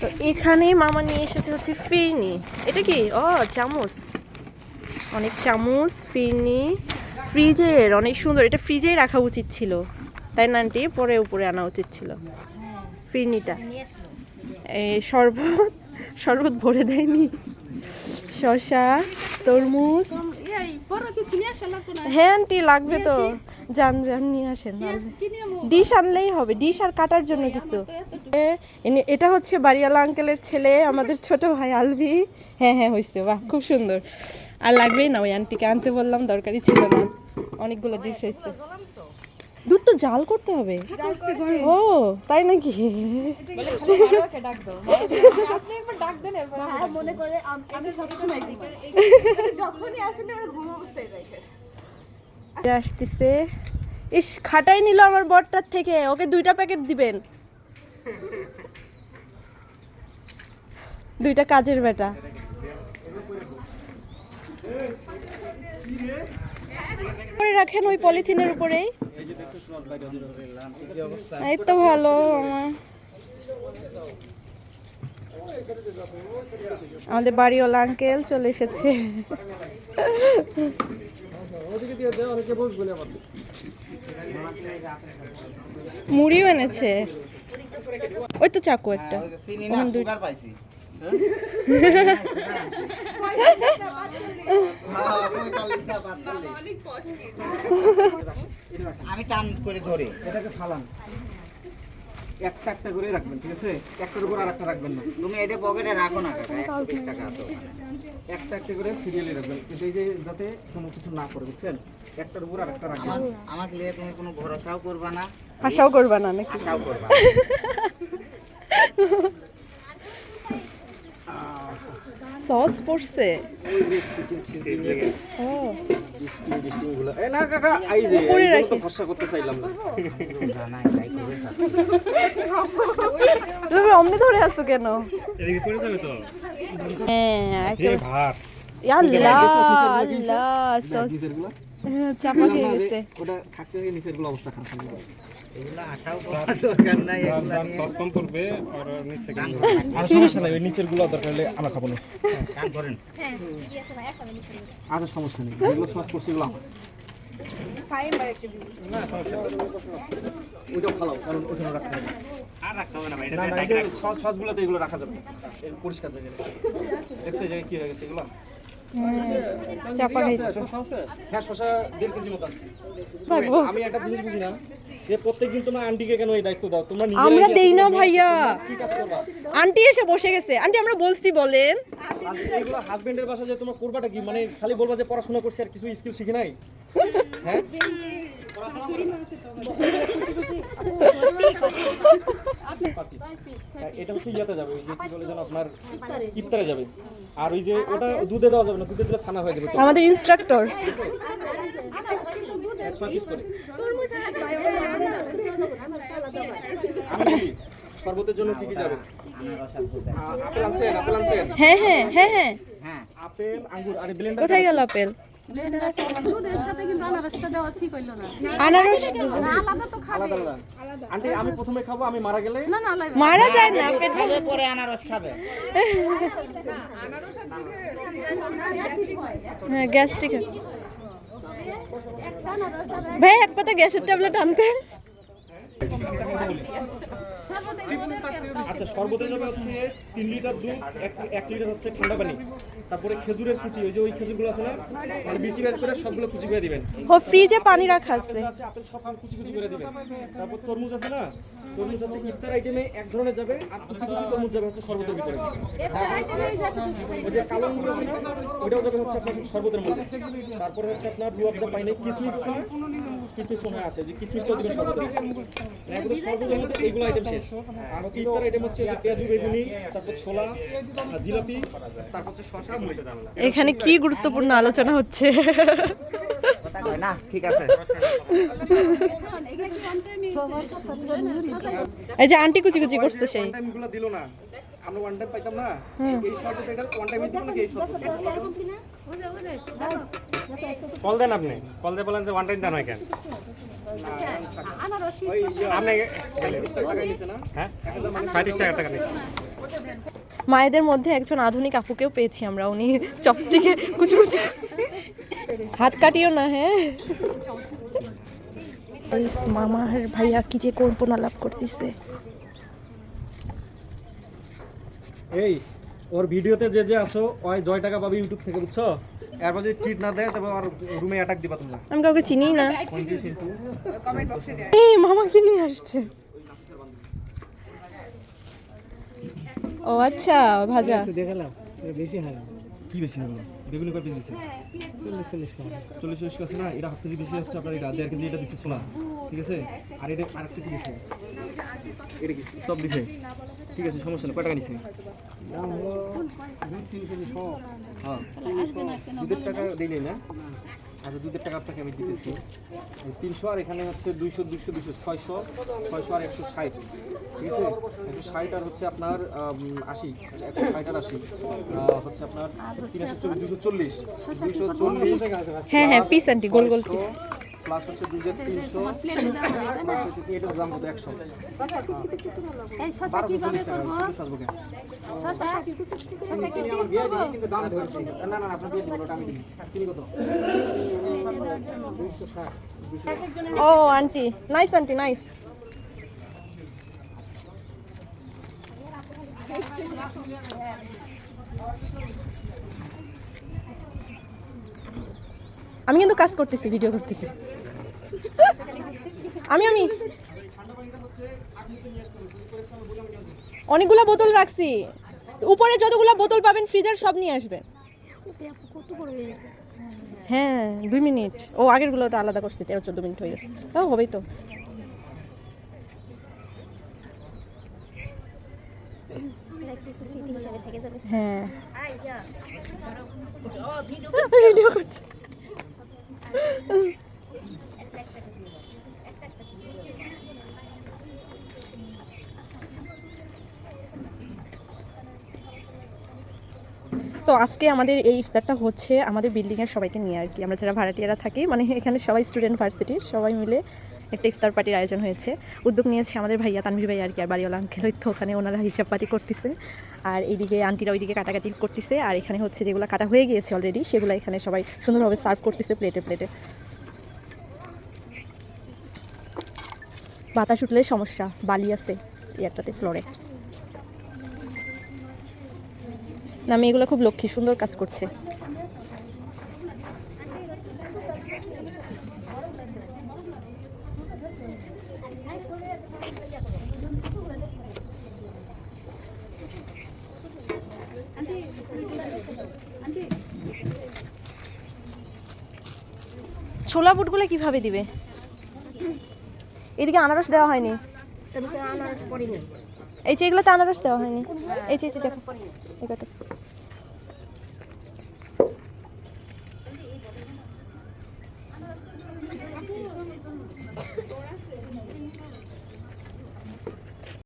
তো এখানে মামা নিয়ে এসেছে হচ্ছে ফিরনি। এটা কি? ও চামচ। অনেক চামচ ফিরনি। ফ্রিজের অনেক সুন্দর। এটা ফ্রিজেই রাখা উচিত ছিল। তাই না আন্টি? পরে উপরে আনা উচিত ছিল। ফিরনিটা। এই শরবত। শরবত ভরে দেয়নি। শশা তরমুজ। হ্যাঁ আন্টি লাগবে তো। যান যান নিয়ে আসেন ডিশ আনলেই হবে ডিশ আর কাটার জন্য কিছু। এটা হচ্ছে বাড়িওয়ালা আঙ্কেলের ছেলে আমাদের ছোট ভাই আলভি। হ্যাঁ হ্যাঁ হয়েছে বাহ খুব সুন্দর। আর লাগবেই না ওই আন্টিকে আনতে বললাম দরকারি ছিল না। অনেকগুলো ডিশ হয়েছে দুধ তো জাল করতে হবে। ও তাই নাকি? মনে করে আমি সবসময় যখনই আসলে ঘুম অবস্থায় দেখে আসতেছে। ইস, খাটাই নিল আমার বরটার থেকে। ওকে দুইটা প্যাকেট দিবেন। দুইটা কাজের বেটা। করে রাখেন ওই পলিথিনের উপরেই। এই তো ভালো, আমার। আমাদের বাড়িওয়ালা আঙ্কেল চলে এসেছে। মুড়িও এনেছে ওই তো চাকু একটা। সুগার পাইছি। আমি টান করে ধরে। এটাকে ফালান। একটা একটা করে রাখবেন ঠিক আছে? একটার উপর আর একটা রাখবেন না। তুমি এটা পকেটে রাখো না কাকা একশো টাকা একটা একটা করে সিরিয়ালি রাখবেন কিন্তু এই যে যাতে কোনো কিছু না করে বুঝছেন? একটার উপর আর একটা রাখবেন। আমার আমাকে নিয়ে তুমি কোনো ভরসাও করবা না। আশাও করবা না নাকি? আশাও করবা যে ভার আল্লাহ আল্লাহ সস। ডিজেরগুলো? হ্যাঁ, চাপা খেয়ে গেছে। ওটা থাকতে নিচেরগুলো অবস্থা খারাপ হয়ে এগুলো এগুলো আর নিচ থেকে আর সমস্যা নাই নিচেরগুলো দরকার হলে আমরা খাব না। করেন আচ্ছা সমস্যা নেই যেগুলো সস করছে এগুলো আমার। ওইটাও ভালো কারণ ওখানে রাখতে হবে আর রাখতে হবে না ভাই না এটা না এই যে সস সসগুলোতে এগুলো রাখা যাবে পরিষ্কার জায়গায় দেখছ এই জায়গায় কি হয়ে গেছে এগুলো? হ্যাঁ, চাপা হ্যাঁ শশা দেড় কেজি মতো আছে। আমি একটা জিনিস বুঝি না যে প্রত্যেকদিন তোমরা আন্টিকে কেন এই দায়িত্ব দাও? তোমরা আমরা দেই না ভাইয়া। আন্টি এসে বসে গেছে। আন্টি আমরা বলছি বলেন। আর এইগুলো হাজবেন্ডের বাসা যে তোমরা করবাটা কি? মানে খালি বলবা যে পড়াশোনা করছি আর কিছু স্কিল শিখি নাই? হ্যাঁ? হ্যাঁ, এটা হচ্ছে ইয়াতে যাবে ওই যে কি বলে যেন আপনার ইফতারে যাবে। আর ওই যে ওটা দুধে দেওয়া যাবে না দুধে দিলে ছানা হয়ে যাবে। আমাদের ইনস্ট্রাক্টর ছয় পিস করে। আমি বলি, শরবতের জন্য কি কি যাবে? আপেল আনছেন আপেল আনছেন? হ্যাঁ হ্যাঁ হ্যাঁ হ্যাঁ। হ্যাঁ আপেল আঙ্গুর আরে ব্লেন্ডার কোথায় গেল আপেল? দুধের সাথে কিন্তু আনারসটা দেওয়া ঠিক হইল না আনারস। না, আলাদা তো খাবে আলাদা। আলাদা আন্টি আমি প্রথমে খাব আমি মারা গেলে? না না লাগবে মারা যায় না পেট খাবে পরে আনারস খাবে। হ্যাঁ গ্যাস্ট্রিক। ভাই এক পাতা গ্যাসের ট্যাবলেট আনতেন আচ্ছা শরবতের জন্য হচ্ছে তিন লিটার দুধ এক লিটার হচ্ছে ঠান্ডা পানি তারপরে খেজুরের কুচি ওই যে ওই খেজুরগুলো আছে না মানে বিচি বের করে সবগুলো কুচি করে দিবেন। ও ফ্রিজে পানি রাখা আছে। আপেল সব কুচি কুচি করে দিবেন। তারপর তরমুজ আছে না তরমুজ হচ্ছে ইফতার আইটেমে এক ধরনের যাবে আর কুচি কুচি তরমুজ যাবে হচ্ছে শরবতের ভিতরে। ওই যে কালো আঙ্গুর আছে না ওইটাও যাবে হচ্ছে আপনার শরবতের মধ্যে। তারপরে হচ্ছে আপনার দ্য পাইনে কিসমিস আছে কিসমিস মনে আছে যে কিসমিসটাও দিবেন শরবতের মধ্যে মানে মধ্যে এইগুলো আইটেম শেষ। আর হচ্ছে ইফতার আইটেম হচ্ছে যে পেঁয়াজু বেগুনি তারপর ছোলা জিলাপি তারপর হচ্ছে শশা মুড়ি এখানে কি গুরুত্বপূর্ণ আলোচনা হচ্ছে? না ঠিক আছে। এই যে আন্টি কুচি কুচি করছে সেই। টাইমগুলো দিল না। আমরা ওয়ান টাইম পাইতাম না। এই শর্টে এটা ওয়ান টাইমে দিব নাকি এই শর্টে কল দেন আপনি। কল দিয়ে বলেন যে ওয়ান টাইম দেন হয় কেন। আপনি হ্যাঁ টাকা টাকা নিচ্ছি মায়েদের মধ্যে একজন আধুনিক আপুকেও পেয়েছি আমরা উনি চপস্টিকে কুচু কুচু হাত কাটিও না হ্যাঁ। এই মামার ভাইয়া কি যে কল্পনা লাভ করতেছে। এই ওর ভিডিওতে যে যে আসো ওই জয় টাকা পাবে ইউটিউব থেকে বুঝছ? এরপর যদি ট্রিট না দেয় তবে আর রুমে অ্যাটাক দিবা তোমরা। আমি কাউকে চিনি না। কমেন্ট বক্সে যায় এই মামা কি নিয়ে আসছে? ও আচ্ছা ভাজা। কি বেশি হলো বেগুনি কয় পিস দিছে? চল্লিশ চল্লিশ আছে না? এটা হাফ কেজি বেশি হচ্ছে আপনার এটা দেড় কেজি এটা দিচ্ছে সোনা ঠিক আছে? আর এটা আরেকটা কি দিছে এটা কি? সব দিছে ঠিক আছে সমস্যা নেই কয় টাকা নিছে? হ্যাঁ। দুধের টাকা দিলে না? আচ্ছা দুধের টাকা আপনাকে আমি দিতেছি। তিনশো আর এখানে হচ্ছে দুইশো দুইশো দুইশো ছয়শো ছয়শো আর একশো ষাট। ঠিক আছে? একশো ষাট আর হচ্ছে আপনার আশি একশো ষাট আর আশি। হচ্ছে আপনার তিনশো চল্লিশ দুশো চল্লিশ। দুশো চল্লিশ হ্যাঁ হ্যাঁ পিস আন্টি গোল গোল প্লাস হচ্ছে তিনশো। প্লাস এটার দাম একশো। কিন্তু দাম ধরেছি না না আপনার আমি চিনি কত? ও আন্টি নাইস আন্টি নাইস আমি কিন্তু কাজ করতেছি ভিডিও করতেছি। আমি আমি। অনেকগুলা বোতল রাখছি। উপরে যতগুলা বোতল পাবেন, ফ্রিজার সব নিয়ে আসবেন হ্যাঁ দুই মিনিট। ও, আগেরগুলো ওটা আলাদা করছি, তেরো, চোদ্দ মিনিট হয়ে গেছে। তাও হবেই তো। হ্যাঁ। ভিডিও করছি। তো আজকে আমাদের এই ইফতারটা হচ্ছে আমাদের বিল্ডিংয়ের সবাইকে নিয়ে আর কি। আমরা যারা ভাড়াটিয়ারা থাকি মানে এখানে সবাই স্টুডেন্ট ভার্সিটির সবাই মিলে একটা ইফতার পার্টির আয়োজন হয়েছে। উদ্যোগ নিয়েছে আমাদের ভাইয়া তানভীর ভাই আর কি, আর বাড়িওয়ালা আঙ্কেল তো, ওখানে ওনারা হিসাব পাতি করতেছে। আর এইদিকে আন্টিরা ওইদিকে কাটাকাটি করতেছে, আর এখানে হচ্ছে যেগুলো কাটা হয়ে গিয়েছে অলরেডি সেগুলো এখানে সবাই সুন্দরভাবে সার্ভ করতেছে প্লেটে প্লেটে বাতাস উঠলে সমস্যা, বালি আছে ইয়ারটাতে ফ্লোরে না মেয়েগুলো খুব লক্ষ্মী সুন্দর কাজ করছে। ছোলা বুটগুলো কীভাবে দিবে? এদিকে আনারস দেওয়া হয়নি। এই যে এগুলোতে আনারস দেওয়া হয়নি। এই যে এই যে দেখো এই